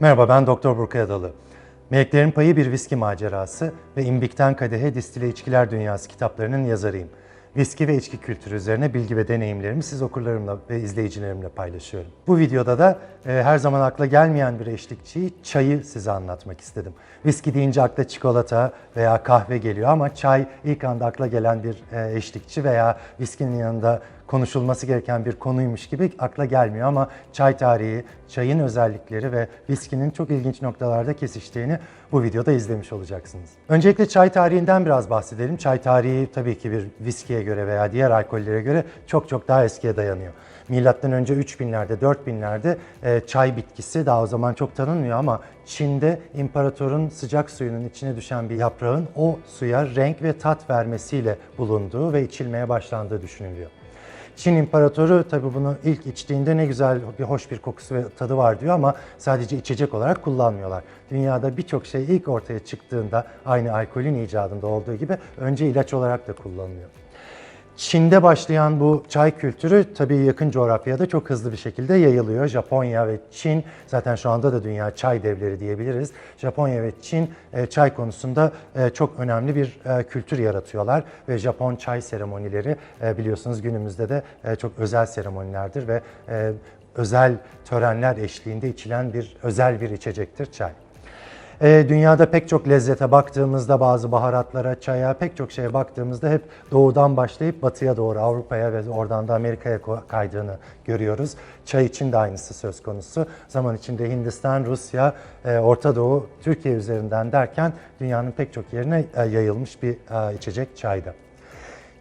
Merhaba ben Doktor Burkay Adalı. Meleklerin Payı bir viski macerası ve İmbik'ten Kadehe Distile İçkiler Dünyası kitaplarının yazarıyım. Viski ve içki kültürü üzerine bilgi ve deneyimlerimi siz okurlarımla ve izleyicilerimle paylaşıyorum. Bu videoda da e, her zaman akla gelmeyen bir eşlikçiyi, çayı size anlatmak istedim. Viski deyince akla çikolata veya kahve geliyor ama çay ilk anda akla gelen bir e, eşlikçi veya viskinin yanında konuşulması gereken bir konuymuş gibi akla gelmiyor ama çay tarihi, çayın özellikleri ve viskinin çok ilginç noktalarda kesiştiğini bu videoda izlemiş olacaksınız. Öncelikle çay tarihinden biraz bahsedelim. Çay tarihi tabii ki bir viskiye göre veya diğer alkollere göre çok çok daha eskiye dayanıyor. Milattan önce 3000'lerde, 4000'lerde e, çay bitkisi daha o zaman çok tanınmıyor ama Çin'de imparatorun sıcak suyunun içine düşen bir yaprağın o suya renk ve tat vermesiyle bulunduğu ve içilmeye başlandığı düşünülüyor. Çin İmparatoru tabii bunu ilk içtiğinde ne güzel, bir hoş bir kokusu ve tadı var diyor ama sadece içecek olarak kullanmıyorlar. Dünyada birçok şey ilk ortaya çıktığında aynı alkolün icadında olduğu gibi önce ilaç olarak da kullanılıyor. Çin'de başlayan bu çay kültürü tabii yakın coğrafyada çok hızlı bir şekilde yayılıyor. Japonya ve Çin zaten şu anda da dünya çay devleri diyebiliriz. Japonya ve Çin e, çay konusunda e, çok önemli bir e, kültür yaratıyorlar ve Japon çay seremonileri biliyorsunuz günümüzde de çok özel seremonilerdir ve özel törenler eşliğinde içilen bir özel bir içecektir çay. E, dünyada pek çok lezzete baktığımızda bazı baharatlara, çaya, pek çok şeye baktığımızda hep doğudan başlayıp batıya doğru Avrupa'ya ve oradan da Amerika'ya kaydığını görüyoruz. Çay için de aynısı söz konusu. Zaman içinde Hindistan, Rusya, e, Orta Doğu, Türkiye üzerinden derken dünyanın pek çok yerine e, yayılmış bir e, içecek çayda.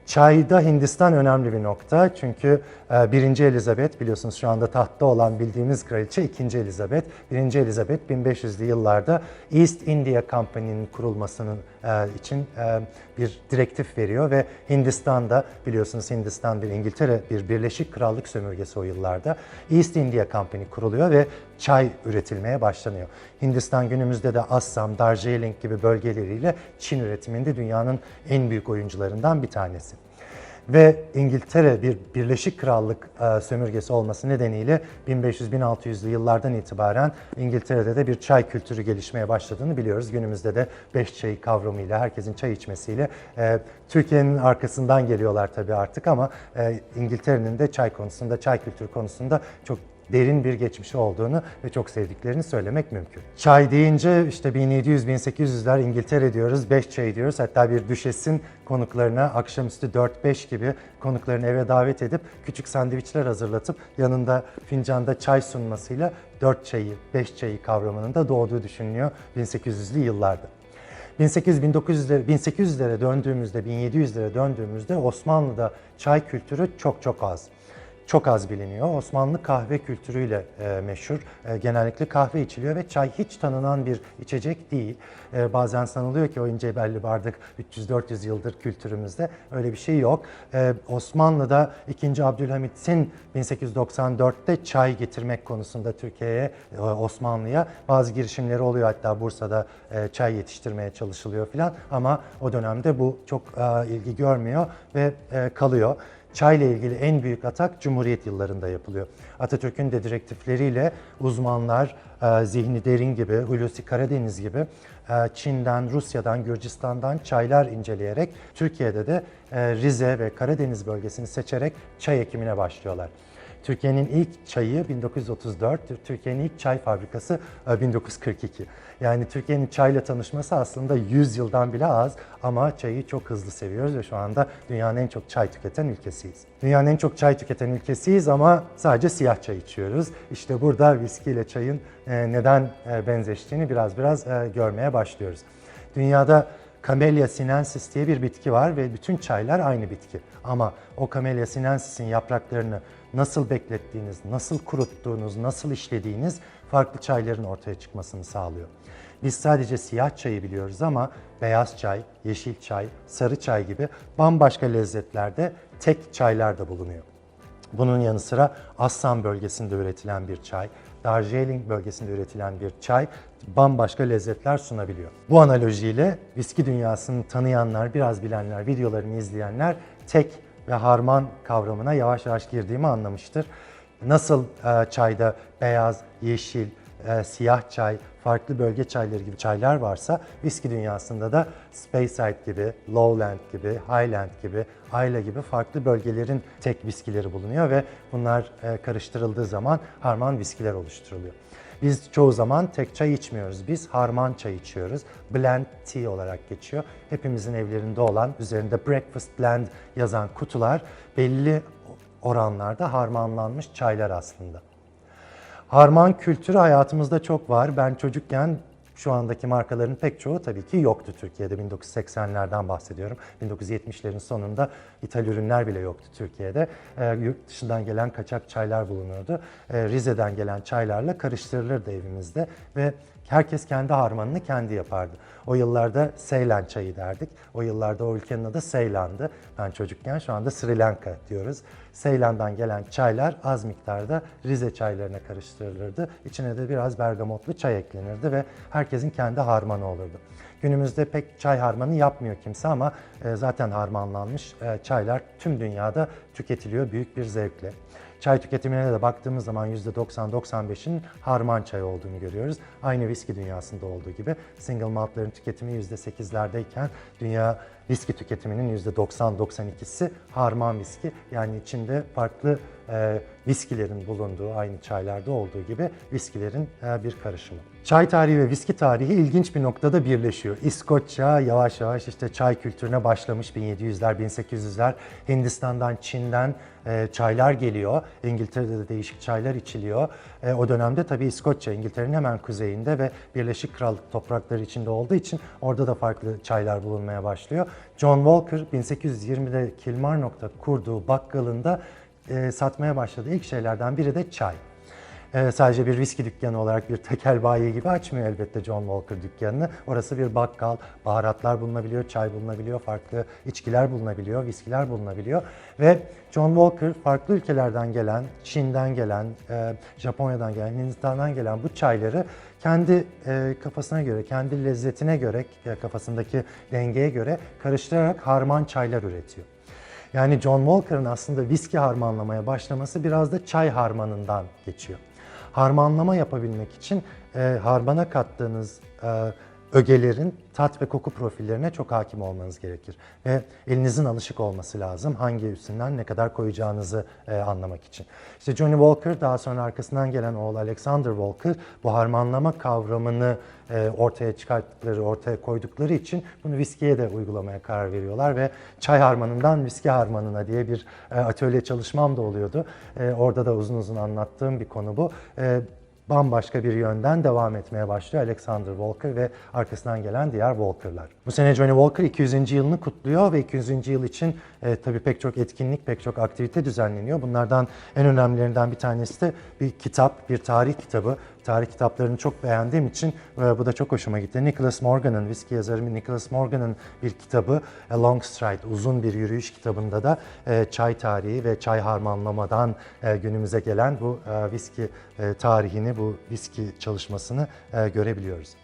Çayda Hindistan önemli bir nokta çünkü e, 1. Elizabeth biliyorsunuz şu anda tahtta olan bildiğimiz kraliçe 2. Elizabeth. 1. Elizabeth 1500'lü yıllarda East India Company'nin kurulmasının e, için e, bir direktif veriyor ve Hindistan'da biliyorsunuz Hindistan bir İngiltere bir Birleşik Krallık sömürgesi o yıllarda East India Company kuruluyor ve çay üretilmeye başlanıyor. Hindistan günümüzde de Assam, Darjeeling gibi bölgeleriyle Çin üretiminde dünyanın en büyük oyuncularından bir tanesi. Ve İngiltere bir Birleşik Krallık e, sömürgesi olması nedeniyle 1500-1600'lü yıllardan itibaren İngiltere'de de bir çay kültürü gelişmeye başladığını biliyoruz. Günümüzde de beş çayı kavramıyla, herkesin çay içmesiyle e, Türkiye'nin arkasından geliyorlar tabii artık ama e, İngiltere'nin de çay konusunda, çay kültürü konusunda çok derin bir geçmişi olduğunu ve çok sevdiklerini söylemek mümkün. Çay deyince işte 1700-1800'ler İngiltere diyoruz, 5 çay diyoruz. Hatta bir düşesin konuklarına akşamüstü 4-5 gibi konuklarını eve davet edip küçük sandviçler hazırlatıp yanında fincanda çay sunmasıyla 4 çayı, 5 çayı kavramının da doğduğu düşünülüyor 1800'lü yıllarda. 1800-1900'lere 1800'lere döndüğümüzde, 1700'lere döndüğümüzde Osmanlı'da çay kültürü çok çok az çok az biliniyor. Osmanlı kahve kültürüyle e, meşhur. E, genellikle kahve içiliyor ve çay hiç tanınan bir içecek değil. E, bazen sanılıyor ki o ince belli bardak 300-400 yıldır kültürümüzde. Öyle bir şey yok. E, Osmanlı'da 2. Abdülhamit'in 1894'te çay getirmek konusunda Türkiye'ye, e, Osmanlı'ya bazı girişimleri oluyor. Hatta Bursa'da e, çay yetiştirmeye çalışılıyor filan ama o dönemde bu çok e, ilgi görmüyor ve e, kalıyor. Çayla ilgili en büyük atak Cumhuriyet yıllarında yapılıyor. Atatürk'ün de direktifleriyle uzmanlar e, Zihni Derin gibi, Hulusi Karadeniz gibi e, Çin'den, Rusya'dan, Gürcistan'dan çaylar inceleyerek Türkiye'de de e, Rize ve Karadeniz bölgesini seçerek çay ekimine başlıyorlar. Türkiye'nin ilk çayı 1934, Türkiye'nin ilk çay fabrikası e, 1942. Yani Türkiye'nin çayla tanışması aslında 100 yıldan bile az ama çayı çok hızlı seviyoruz ve şu anda dünyanın en çok çay tüketen ülkesiyiz. Dünyanın en çok çay tüketen ülkesiyiz ama sadece siyah çay içiyoruz. İşte burada viski ile çayın e, neden e, benzeştiğini biraz biraz e, görmeye başlıyoruz. Dünyada Camellia sinensis diye bir bitki var ve bütün çaylar aynı bitki. Ama o Camellia sinensis'in yapraklarını nasıl beklettiğiniz, nasıl kuruttuğunuz, nasıl işlediğiniz farklı çayların ortaya çıkmasını sağlıyor. Biz sadece siyah çayı biliyoruz ama beyaz çay, yeşil çay, sarı çay gibi bambaşka lezzetlerde tek çaylar da bulunuyor. Bunun yanı sıra Assam bölgesinde üretilen bir çay, Darjeeling bölgesinde üretilen bir çay bambaşka lezzetler sunabiliyor. Bu analojiyle viski dünyasını tanıyanlar, biraz bilenler, videolarımı izleyenler tek ve harman kavramına yavaş yavaş girdiğimi anlamıştır. Nasıl e, çayda beyaz, yeşil, e, siyah çay, farklı bölge çayları gibi çaylar varsa viski dünyasında da Speyside gibi, Lowland gibi, Highland gibi, Islay gibi farklı bölgelerin tek viskileri bulunuyor ve bunlar e, karıştırıldığı zaman harman viskiler oluşturuluyor. Biz çoğu zaman tek çay içmiyoruz. Biz harman çay içiyoruz. Blend tea olarak geçiyor. Hepimizin evlerinde olan, üzerinde breakfast blend yazan kutular belli oranlarda harmanlanmış çaylar aslında. Harman kültürü hayatımızda çok var. Ben çocukken şu andaki markaların pek çoğu tabii ki yoktu Türkiye'de. 1980'lerden bahsediyorum. 1970'lerin sonunda ithal ürünler bile yoktu Türkiye'de. Ee, yurt dışından gelen kaçak çaylar bulunurdu. Ee, Rize'den gelen çaylarla karıştırılırdı evimizde ve herkes kendi harmanını kendi yapardı. O yıllarda Seylan çayı derdik. O yıllarda o ülkenin adı Seylan'dı. Ben çocukken şu anda Sri Lanka diyoruz. Seylan'dan gelen çaylar az miktarda Rize çaylarına karıştırılırdı. İçine de biraz bergamotlu çay eklenirdi ve herkesin kendi harmanı olurdu. Günümüzde pek çay harmanı yapmıyor kimse ama e, zaten harmanlanmış e, çaylar tüm dünyada tüketiliyor büyük bir zevkle. Çay tüketimine de baktığımız zaman %90-95'in harman çay olduğunu görüyoruz. Aynı viski dünyasında olduğu gibi single maltların tüketimi %8'lerdeyken dünya viski tüketiminin %90-92'si harman viski. Yani içinde farklı e, viskilerin bulunduğu, aynı çaylarda olduğu gibi viskilerin e, bir karışımı. Çay tarihi ve viski tarihi ilginç bir noktada birleşiyor. İskoçya yavaş yavaş işte çay kültürüne başlamış 1700'ler, 1800'ler. Hindistan'dan, Çin'den e, çaylar geliyor. İngiltere'de de değişik çaylar içiliyor. E, o dönemde tabii İskoçya, İngiltere'nin hemen kuzeyinde ve Birleşik Krallık toprakları içinde olduğu için orada da farklı çaylar bulunmaya başlıyor. John Walker 1820'de Kilmarnock'ta kurduğu bakkalında e, satmaya başladığı ilk şeylerden biri de çay. Ee, sadece bir viski dükkanı olarak bir tekel bayi gibi açmıyor elbette John Walker dükkanını. Orası bir bakkal, baharatlar bulunabiliyor, çay bulunabiliyor, farklı içkiler bulunabiliyor, viskiler bulunabiliyor. Ve John Walker farklı ülkelerden gelen, Çin'den gelen, e, Japonya'dan gelen, Hindistan'dan gelen bu çayları kendi e, kafasına göre, kendi lezzetine göre, e, kafasındaki dengeye göre karıştırarak harman çaylar üretiyor. Yani John Walker'ın aslında viski harmanlamaya başlaması biraz da çay harmanından geçiyor. Harmanlama yapabilmek için e, harmana kattığınız e, ögelerin tat ve koku profillerine çok hakim olmanız gerekir. Ve elinizin alışık olması lazım hangi üstünden ne kadar koyacağınızı e, anlamak için. İşte Johnny Walker daha sonra arkasından gelen oğlu Alexander Walker bu harmanlama kavramını e, ortaya çıkarttıkları, ortaya koydukları için bunu viskiye de uygulamaya karar veriyorlar ve çay harmanından viski harmanına diye bir e, atölye çalışmam da oluyordu. E, orada da uzun uzun anlattığım bir konu bu. E, bambaşka bir yönden devam etmeye başlıyor Alexander Walker ve arkasından gelen diğer Walker'lar. Bu sene Johnny Walker 200. yılını kutluyor ve 200. yıl için e, tabii pek çok etkinlik, pek çok aktivite düzenleniyor. Bunlardan en önemlilerinden bir tanesi de bir kitap, bir tarih kitabı. Tarih kitaplarını çok beğendiğim için e, bu da çok hoşuma gitti. Nicholas Morgan'ın, viski yazarı Nicholas Morgan'ın bir kitabı A Long Stride, uzun bir yürüyüş kitabında da e, çay tarihi ve çay harmanlamadan e, günümüze gelen bu viski tarihini, bu viski çalışmasını görebiliyoruz.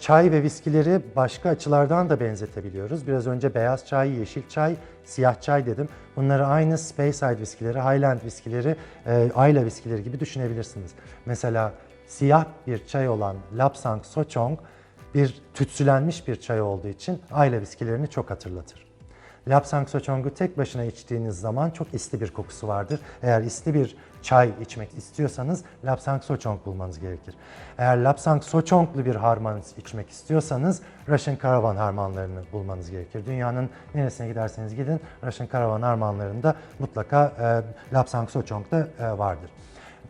Çay ve viskileri başka açılardan da benzetebiliyoruz. Biraz önce beyaz çay, yeşil çay, siyah çay dedim. Bunları aynı Speyside viskileri, Highland viskileri, Ayla viskileri gibi düşünebilirsiniz. Mesela siyah bir çay olan Lapsang Sochong bir tütsülenmiş bir çay olduğu için Ayla viskilerini çok hatırlatır. Lapsang Sochong'u tek başına içtiğiniz zaman çok isli bir kokusu vardır. Eğer isli bir çay içmek istiyorsanız Lapsang Sochong bulmanız gerekir. Eğer Lapsang Sochong'lu bir harman içmek istiyorsanız Russian Caravan harmanlarını bulmanız gerekir. Dünyanın neresine giderseniz gidin Russian Caravan harmanlarında mutlaka e, Lapsang Sochong da e, vardır.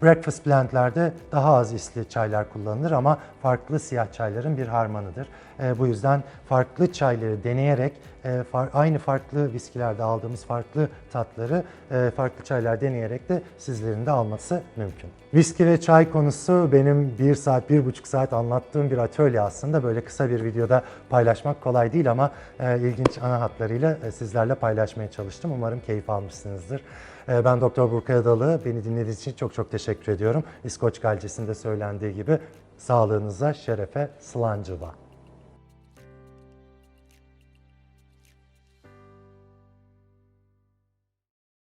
Breakfast blendlerde daha az isli çaylar kullanılır ama farklı siyah çayların bir harmanıdır. E, bu yüzden farklı çayları deneyerek e, far, aynı farklı viskilerde aldığımız farklı tatları e, farklı çaylar deneyerek de sizlerin de alması mümkün. Viski ve çay konusu benim bir saat, bir buçuk saat anlattığım bir atölye aslında. Böyle kısa bir videoda paylaşmak kolay değil ama e, ilginç ana hatlarıyla e, sizlerle paylaşmaya çalıştım. Umarım keyif almışsınızdır. E, ben Doktor Burkay Adalı. Beni dinlediğiniz için çok çok teşekkür ediyorum. İskoç Galcesi'nde söylendiği gibi sağlığınıza, şerefe, slancıva.